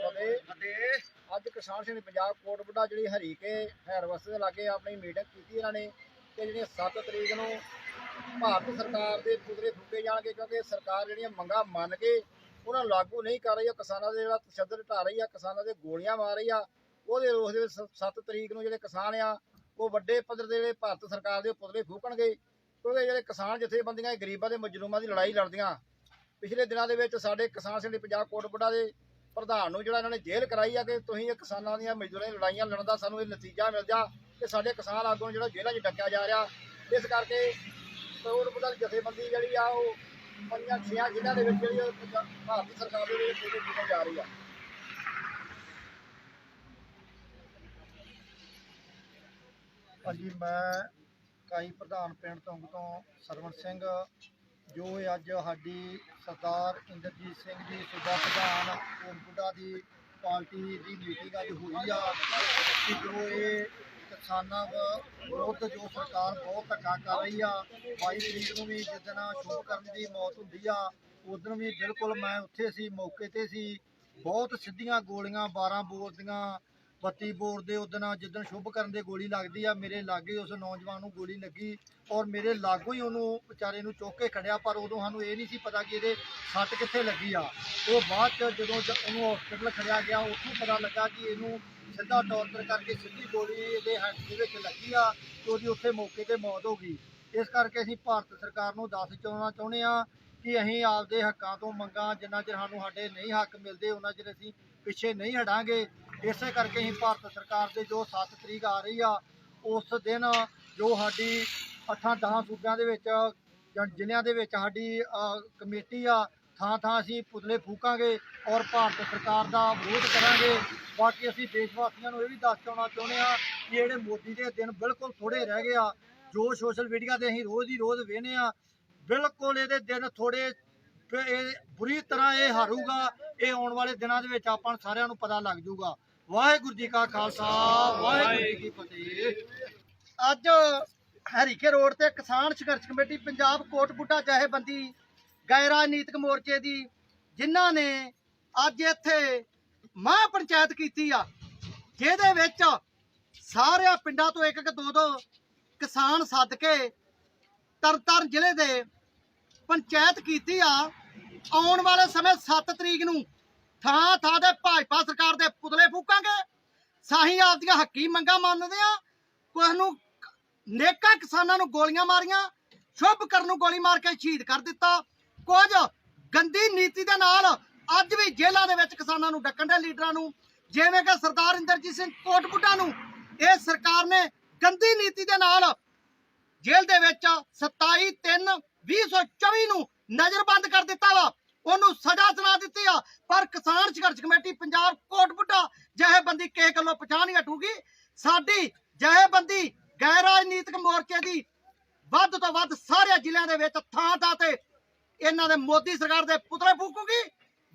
ਫਤਿਹ। ਅਤੇ ਅੱਜ ਕਿਸਾਨ ਸਿੰਘ ਪੰਜਾਬ ਕੋਟਬੁੱਢਾ ਜਿਹੜੀ ਹਰੀਕੇ ਹੈਰਵਸਤ ਦੇ ਲਾਗੇ ਆਪਣੀ ਮੀਟਿੰਗ ਕੀਤੀ ਇਹਨਾਂ ਨੇ ਕਿ ਜਿਹੜੀਆਂ 7 ਤਰੀਕ ਨੂੰ ਭਾਰਤ ਸਰਕਾਰ ਦੇ ਪੁਤਲੇ ਫੂਕੇ ਜਾਣਗੇ ਕਿਉਂਕਿ ਸਰਕਾਰ ਜਿਹੜੀਆਂ ਮੰਗਾਂ ਮੰਨ ਕੇ ਉਹਨਾਂ ਲਾਗੂ ਨਹੀਂ ਕਰ ਰਹੀ ਆ ਕਿਸਾਨਾਂ ਦੇ ਜਿਹੜਾ ਤਸ਼ੱਦਦ ਢਾ ਰਹੀ ਆ ਕਿਸਾਨਾਂ ਦੇ ਗੋਲੀਆਂ ਮਾਰ ਰਹੀ ਆ ਉਹਦੇ ਰੋਸ ਦੇ ਵਿੱਚ 7 ਤਰੀਕ ਨੂੰ ਜਿਹੜੇ ਕਿਸਾਨ ਆ ਉਹ ਵੱਡੇ ਪੱਧਰ ਦੇ ਜਿਹੜੇ ਭਾਰਤ ਸਰਕਾਰ ਦੇ ਪੁਤਲੇ ਫੂਕਣਗੇ ਕਿਉਂਕਿ ਜਿਹੜੇ ਕਿਸਾਨ ਜਥੇਬੰਦੀਆਂ ਗਰੀਬਾਂ ਦੇ ਮਜ਼ਲੂਮਾਂ ਦੀ ਲੜਾਈ ਲੜਦੀਆਂ ਪਿਛਲੇ ਦਿਨਾਂ ਦੇ ਵਿੱਚ ਸਾਡੇ ਕਿਸਾਨ ਸਿੰਘ ਪੰਜਾਬ ਕੋਟਬੁੱਢਾ ਦੇ ਪ੍ਰਧਾਨ ਨੂੰ ਜਿਹੜਾ ਇਹਨਾਂ ਨੇ ਜੇਲ੍ਹ ਕਰਾਈ ਆ ਕਿ ਤੁਸੀਂ ਇਹ ਕਿਸਾਨਾਂ ਦੀਆਂ ਮਜ਼ਦੂਰਾਂ ਦੀਆਂ ਲੜਾਈਆਂ ਲੜਨ ਦਾ ਸਾਨੂੰ ਇਹ ਨਤੀਜਾ ਮਿਲ ਜਾ ਕਿ ਸਾਡੇ ਕਿਸਾਨ ਆਗੂ ਨੂੰ ਜਿਹੜਾ ਜੇਲ੍ਹਾਂ 'ਚ ਡੱਕਿਆ ਜਾ ਰਿਹਾ। ਇਸ ਕਰਕੇ ਕੋਟਬੁੱਢਾ ਦੀ ਜਥੇਬੰਦੀ ਜਿਹੜੀ ਆ ਉਹ ਪੰਜਾਂ ਛੇਆਂ ਜ਼ਿਲ੍ਹਿਆਂ ਦੇ ਵਿੱਚ ਜਿਹੜੀ ਉਹ ਸਰਕਾਰ ਦੇ ਵਿੱਚ ਜਿਹੜੇ ਜਾ ਰਹੀ ਆ। ਹਾਂਜੀ, ਮੈਂ ਕਾਈ ਪ੍ਰਧਾਨ ਪਿੰਡ ਤੋਂ ਸਰਵਣ ਸਿੰਘ ਜੋ ਅੱਜ ਸਾਡੀ ਸਰਦਾਰ ਇੰਦਰਜੀਤ ਸਿੰਘ ਜੀ ਸੂਬਾ ਪ੍ਰਧਾਨ ਕੋਟਬੁੱਢਾ ਦੀ ਪਾਰਟੀ ਦੀ ਮੀਟਿੰਗ ਅੱਜ ਹੋਈ ਆ ਕਿ ਜੋ ਇਹ ਕਿਸਾਨਾਂ ਵ- ਵਿਰੁੱਧ ਜੋ ਸਰਕਾਰ ਬਹੁਤ ਧੱਕਾ ਕਰ ਰਹੀ ਆ 22 ਤਰੀਕ ਨੂੰ ਵੀ ਜਿੱਦਣ ਸ਼ੁਭਕਰਨ ਦੀ ਮੌਤ ਹੁੰਦੀ ਆ ਉਦੋਂ ਵੀ ਬਿਲਕੁਲ ਮੈਂ ਉੱਥੇ ਸੀ, ਮੌਕੇ ਤੇ ਸੀ, ਬਹੁਤ ਸਿੱਧੀਆਂ ਗੋਲੀਆਂ 12 ਬੋਰ ਦੀਆਂ 32 ਬੋਰ ਦੇ ਉਦਣ ਜਿੱਦਣ ਸ਼ੁਭ ਕਰਨ ਦੇ ਗੋਲੀ ਲੱਗਦੀ ਆ, ਮੇਰੇ ਲਾਗੇ ਉਸ ਨੌਜਵਾਨ ਨੂੰ ਗੋਲੀ ਲੱਗੀ ਔਰ ਮੇਰੇ ਲਾਗੋਂ ਹੀ ਉਹਨੂੰ ਵਿਚਾਰੇ ਨੂੰ ਚੁੱਕ ਕੇ ਖੜਿਆ, ਪਰ ਉਦੋਂ ਸਾਨੂੰ ਇਹ ਨਹੀਂ ਸੀ ਪਤਾ ਕਿ ਇਹਦੇ ਸੱਟ ਕਿੱਥੇ ਲੱਗੀ ਆ। ਉਹ ਬਾਅਦ ਚ ਜਦੋਂ ਜ- ਉਹਨੂੰ ਹਸਪੀਟਲ ਖੜਿਆ ਗਿਆ, ਉੱਥੋਂ ਪਤਾ ਲੱਗਾ ਕਿ ਇਹਨੂੰ ਸਿੱਧਾ ਟੌਰਚਰ ਕਰਕੇ ਸਿੱਧੀ ਗੋਲੀ ਇਹਦੇ ਹੈਡ ਦੇ ਵਿੱਚ ਲੱਗੀ ਆ ਤੇ ਉਹਦੀ ਉੱਥੇ ਮੌਕੇ ਤੇ ਮੌਤ ਹੋ ਗਈ। ਇਸ ਕਰਕੇ ਅਸੀਂ ਭਾਰਤ ਸਰਕਾਰ ਨੂੰ ਦੱਸ ਚਾਉਣਾ ਚਾਹੁੰਦੇ ਆ ਕਿ ਅਸੀਂ ਆਪਦੇ ਹੱਕਾਂ ਤੋਂ ਮੰਗਾਂ, ਜਿੰਨਾ ਚਿਰ ਸਾਨੂੰ ਸਾਡੇ ਨਹੀਂ ਹੱਕ ਮਿਲਦੇ, ਉਹਨਾਂ ਚਿਰ ਅਸੀਂ ਪਿੱਛੇ ਨਹੀਂ ਹਟਾਂਗੇ। ਇਸੇ ਕਰਕੇ ਅਸੀਂ ਭਾਰਤ ਸਰਕਾਰ ਦੇ ਜੋ 7 ਤਰੀਕ ਆ ਰਹੀ ਆ, ਉਸ ਦਿਨ ਜੋ ਸਾਡੀ 8-10 ਸੂਬਿਆਂ ਦੇ ਵਿੱਚ ਜਾਂ ਜ਼ਿਲ੍ਹਿਆਂ ਦੇ ਵਿੱਚ ਸਾਡੀ ਕਮੇਟੀ ਆ, ਥਾਂ ਥਾਂ ਅਸੀਂ ਪੁਤਲੇ ਫੂਕਾਂਗੇ ਔਰ ਭਾਰਤ ਸਰਕਾਰ ਦਾ ਵਿਰੋਧ ਕਰਾਂਗੇ। ਬਾਕੀ ਅਸੀਂ ਦੇਸ਼ ਵਾਸੀਆਂ ਨੂੰ ਇਹ ਵੀ ਦੱਸ ਚਾਉਣਾ ਚਾਹੁੰਦੇ ਆ ਕਿ ਜਿਹੜੇ ਮੋਦੀ ਦੇ ਦਿਨ ਬਿਲਕੁਲ ਥੋੜੇ ਰਹਿ ਗਏ ਆ, ਜੋ ਸੋਸ਼ਲ ਮੀਡੀਆ ਤੇ ਅਸੀਂ ਰੋਜ਼ ਹੀ ਰੋਜ਼ ਵੇਖਦੇ ਆ ਬਿਲਕੁਲ ਇਹਦੇ ਦਿਨ ਥੋੜੇ ਇਹ ਬੁਰੀ ਤਰ੍ਹਾਂ ਇਹ ਹਾਰੂਗਾ, ਇਹ ਆਉਣ ਵਾਲੇ ਦਿਨਾਂ ਦੇ ਵਿੱਚ ਆਪਾਂ ਸਾਰਿਆਂ ਨੂੰ ਪਤਾ ਲੱਗ ਜਾਊਗਾ। ਵਾਹਿਗੁਰੂ ਜੀ ਕਾ ਖਾਲਸਾ, ਵਾਹਿਗੁਰੂ ਜੀ ਕੀ ਫਤਿਹ। ਅੱਜ ਹਰੀਕੇ ਰੋਡ ਤੇ ਕਿਸਾਨ ਸੰਘਰਸ਼ ਕਮੇਟੀ ਪੰਜਾਬ ਕੋਟਬੁੱਢਾ ਜਥੇਬੰਦੀ ਗੈਰ ਰਾਜਨੀਤਿਕ ਮੋਰਚੇ ਦੀ, ਜਿਨ੍ਹਾਂ ਨੇ ਅੱਜ ਇੱਥੇ ਮਹਾਂ ਪੰਚਾਇਤ ਕੀਤੀ ਆ, ਜਿਹਦੇ ਵਿੱਚ ਸਾਰਿਆਂ ਪਿੰਡਾਂ ਤੋਂ ਇੱਕ ਇੱਕ ਦੋ ਦੋ ਕਿਸਾਨ ਸੱਦ ਕੇ ਤਰਨਤਾਰਨ ਜ਼ਿਲ੍ਹੇ ਦੇ ਪੰਚਾਇਤ ਕੀਤੀ ਆ। ਆਉਣ ਵਾਲੇ ਸਮੇਂ 7 ਤਰੀਕ ਨੂੰ ਥਾਂ ਥਾਂ ਤੇ ਭਾਜਪਾ ਸਰਕਾਰ ਦੇ ਪੁਤਲੇ ਫੂਕਾਂਗੇ ਸਾਹੀ ਆਪਦੀਆਂ ਹੱਕੀ ਮੰਗਾਂ ਮੰਨਦੇ ਆ ਕੁਝ ਨੂੰ ਨੇਕਾਂ ਕਿਸਾਨਾਂ ਨੂੰ ਗੋਲੀਆਂ ਮਾਰੀਆਂ, ਸ਼ੁਭ ਕਰਨ ਨੂੰ ਗੋਲੀ ਮਾਰ ਕੇ ਸ਼ਹੀਦ ਕਰ ਦਿੱਤਾ। ਕੁਝ ਗੰਦੀ ਨੀਤੀ ਦੇ ਨਾਲ ਅੱਜ ਵੀ ਜੇਲ੍ਹਾਂ ਦੇ ਵਿੱਚ ਕਿਸਾਨਾਂ ਨੂੰ ਡੱਕਣ ਦੇ ਲੀਡਰਾਂ ਨੂੰ। ਜਿਵੇਂ ਕਿ ਸਰਦਾਰ ਇੰਦਰਜੀਤ ਸਿੰਘ ਕੋਟਪੁੱਟਾ ਨੂੰ ਇਹ ਸਰਕਾਰ ਨੇ ਗੰਦੀ ਨੀਤੀ ਦੇ ਨਾਲ ਜੇਲ੍ਹ ਦੇ ਵਿੱਚ 27 3 2024 ਨੂੰ ਨਜ਼ਰਬੰਦ ਕਰ ਦਿੱਤਾ ਵਾ। ਉਹਨੂੰ ਸਜ਼ਾ ਸੁਣਾ ਦਿੱਤੀ ਆ। ਪਰ ਕਿਸਾਨ ਸੰਘਰਸ਼ ਕਮੇਟੀ ਪੰਜਾਬ ਕੋਟਬੁੱਢਾ ਜਥੇਬੰਦੀ ਕਿਸੇ ਗੱਲੋਂ ਪਛਾਣ ਨਹੀਂ ਹਟੂਗੀ। ਸਾਡੀ ਜਥੇਬੰਦੀ ਗੈਰ ਰਾਜਨੀਤਿਕ ਮੋਰਚੇ ਦੀ ਵੱਧ ਤੋਂ ਵੱਧ ਸਾਰੇ ਜ਼ਿਲ੍ਹਿਆਂ ਦੇ ਵਿੱਚ ਥਾਂ ਥਾਂ ਤੇ ਇਹਨਾਂ ਦੇ ਮੋਦੀ ਸਰਕਾਰ ਦੇ ਪੁਤਲੇ ਫੂਕੂਗੀ,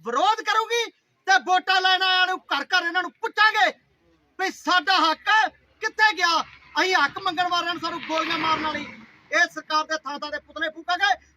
ਵਿਰੋਧ ਕਰੂਗੀ ਤੇ ਵੋਟਾਂ ਲੈਣ ਆਇਆਂ ਨੂੰ ਘਰ ਘਰ ਇਹਨਾਂ ਨੂੰ ਪੁੱਛਾਂਗੇ ਵੀ ਸਾਡਾ ਹੱਕ ਕਿੱਥੇ ਗਿਆ? ਅਸੀਂ ਹੱਕ ਮੰਗਣ ਵਾਲਿਆਂ ਨੂੰ ਸਾਨੂੰ ਗੋਲੀਆਂ ਮਾਰਨ ਵਾਲੀ ਇਹ ਸਰਕਾਰ ਦੇ ਥਾਂ ਥਾਂ ਦੇ ਪੁਤਲੇ ਫੂਕਾਂਗੇ।